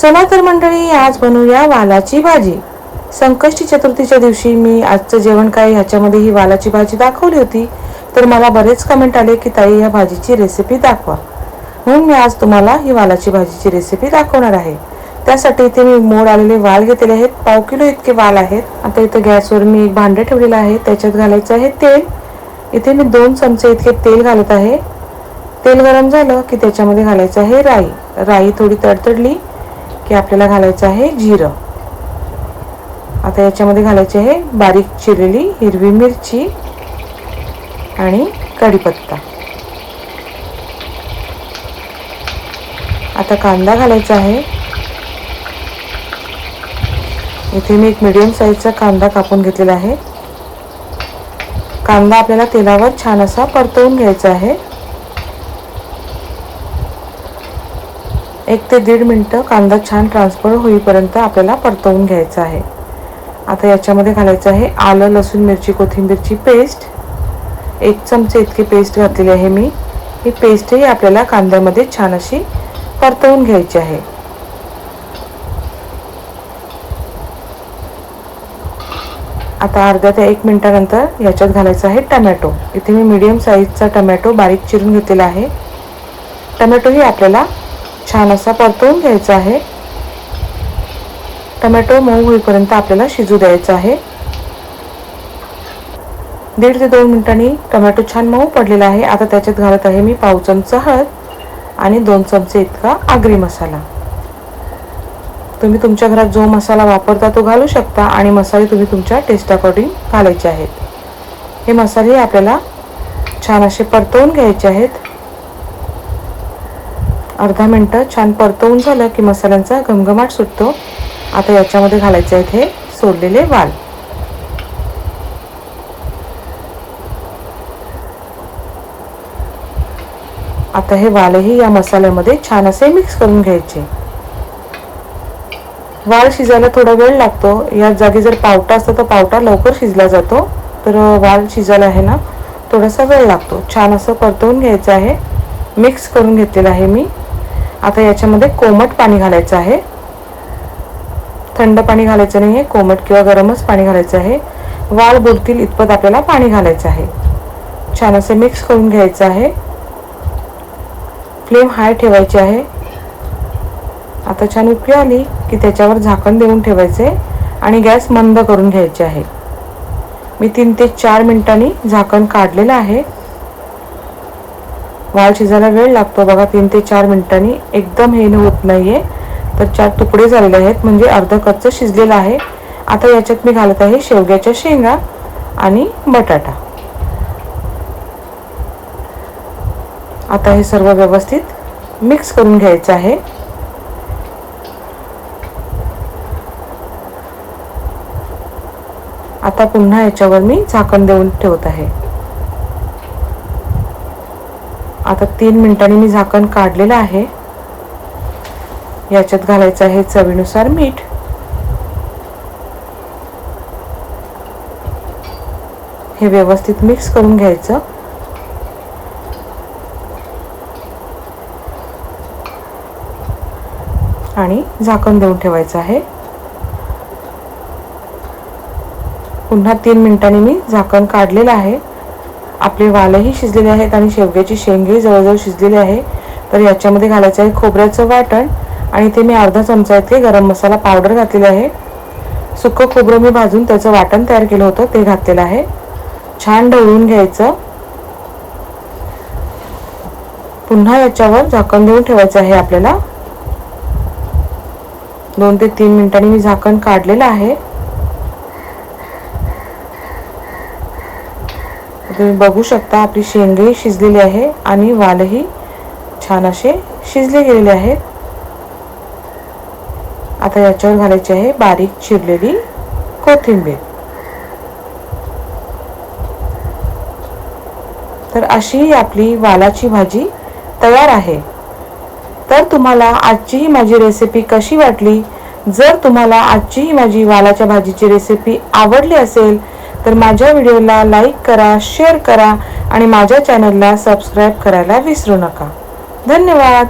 चला तर मंडळी आज बनवूया वालाची भाजी. संकष्टी चतुर्थीच्या दिवशी मी आजचं जेवण काय ह्याच्यामध्ये ही वालाची भाजी दाखवली होती. तर मला बरेच कमेंट आले की ताई या भाजीची रेसिपी दाखवा. म्हणून मी आज तुम्हाला ही वालाची भाजीची रेसिपी दाखवणार आहे. त्यासाठी इथे मी मोड आलेले वाल घेतलेले आहेत. पाव किलो इतके वाल आहेत. आता इथं गॅसवर मी एक भांडं ठेवलेलं आहे. त्याच्यात घालायचं आहे तेल. इथे मी दोन चमचे इतके तेल घालत आहे. तेल गरम झालं की त्याच्यामध्ये घालायचं आहे राई. राई थोडी तडतडली. की आपल्याला घालायचं आहे जिरं. आता याच्यामध्ये घालायची आहे बारीक चिरलेली हिरवी मिरची आणि कढीपत्ता. आता कांदा घालायचा आहे. इथे मी एक मिडियम साईजचा कांदा कापून घेतलेला आहे. कांदा आपल्याला तेलावर छान असा परतवून घ्यायचा आहे. एक ते दीड मिनटं कांदा छान ट्रान्सफर होईपर्यंत आपल्याला परतवून घ्यायचा आहे. आता याच्यामध्ये घालायचं आहे आलं लसूण मिरची कोथिंबीरची पेस्ट एक चमचे इतकी पेस्ट घातलेली आहे मी. ही पेस्टही आपल्याला कांद्यामध्ये छान अशी परतवून घ्यायची आहे. आता अर्ध्या ते एक मिनटानंतर याच्यात घालायचं आहे टमॅटो. इथे मी मीडियम साईजचा टमॅटो बारीक चिरून घेतलेला आहे. टमॅटोही आपल्याला छान असा परतवून घ्यायचा आहे. टमॅटो मऊ होईपर्यंत आपल्याला शिजू द्यायचा आहे. दीड ते दोन मिनिटांनी टमॅटो छान मऊ पडलेला आहे. आता त्याच्यात घालत आहे मी पाव चमचा हळद आणि दोन चमचे इतका आगरी मसाला. तुम्ही तुमच्या घरात जो मसाला वापरता तो घालू शकता आणि मसाले तुम्ही तुमच्या टेस्ट अकॉर्डिंग घालायचे आहेत. हे मसाले आपल्याला छान असे परतवून घ्यायचे आहेत. अर्धा मिनटं छान परतवून झालं की मसाल्यांचा घमघमाट सुटतो. आता याच्यामध्ये घालायचे आहेत हे सोडलेले वाल. आता हे वालही या मसाल्यामध्ये छान असे मिक्स करून घ्यायचे. वाल शिजायला थोडा वेळ लागतो. या जागी जर पावटा असतो तर पावटा लवकर शिजला जातो. तर वाल शिजायला आहे ना थोडासा वेळ लागतो. छान असं परतवून घ्यायचं आहे. मिक्स करून घेतलेलं आहे मी. आता याच्यामध्ये कोमट पाणी घालायचं आहे. थंड पाणी घालायचं नाही आहे कोमट किंवा गरमच पाणी घालायचं आहे. वाळ बुडतील इतपत आपल्याला पाणी घालायचं आहे. छान असे मिक्स करून घ्यायचं आहे. फ्लेम हाय ठेवायची आहे. आता छान उकळी आली की त्याच्यावर झाकण देऊन ठेवायचे आणि गॅस मंद करून घ्यायचे आहे. मी तीन ते चार मिनिटांनी झाकण काढलेलं आहे. वाल शिजायला वेळ लागतो. बघा तीन ते चार मिनिटांनी एकदम हे होत नाहीये. तर चार तुकडे झालेले आहेत. म्हणजे अर्ध कच्च शिजलेलं आहे. आता याच्यात मी घालत आहे शेवग्याच्या शेंगा आणि बटाटा. आता हे सर्व व्यवस्थित मिक्स करून घ्यायचं आहे. आता पुन्हा याच्यावर मी झाकण देऊन ठेवत आहे. आता तीन मिनिटांनी मी झाकण काढलेलं आहे. याच्यात घालायचं आहे चवीनुसार मीठ. हे व्यवस्थित मिक्स करून घ्यायचं. आणि झाकण देऊन ठेवायचं आहे. पुन्हा तीन मिनिटांनी मी झाकण काढलेलं आहे. आपले वालही शिजलेले आहेत आणि शेवग्याची शेंगही जवळजवळ शिजलेली आहे. तर याच्यामध्ये घालायचं आहे खोबऱ्याचं वाटण आणि इथे मी अर्धा चमचा इथे गरम मसाला पावडर घातलेला आहे. सुकं खोबरं मी भाजून त्याचं वाटण तयार केलं होतं ते घातलेलं आहे. छान ढवळून घ्यायचं. पुन्हा याच्यावर झाकण देऊन ठेवायचं आहे आपल्याला. दोन ते तीन मिनिटांनी मी झाकण काढलेलं आहे. तुम्ही बघू शकता आपली शेंगही शिजलेली आहे आणि वालही छान असे शिजले गेलेले आहेत. आता याच्यावर घालायची आहे बारीक चिरलेली कोथिंबीर. तर अशी ही आपली वालाची भाजी तयार आहे. तर तुम्हाला आजची ही माझी रेसिपी कशी वाटली? जर तुम्हाला आजची ही माझी वालाच्या भाजीची रेसिपी आवडली असेल तर माझ्या व्हिडिओला लाईक करा शेअर करा आणि माझ्या चॅनलला सबस्क्राईब करायला विसरू नका. धन्यवाद.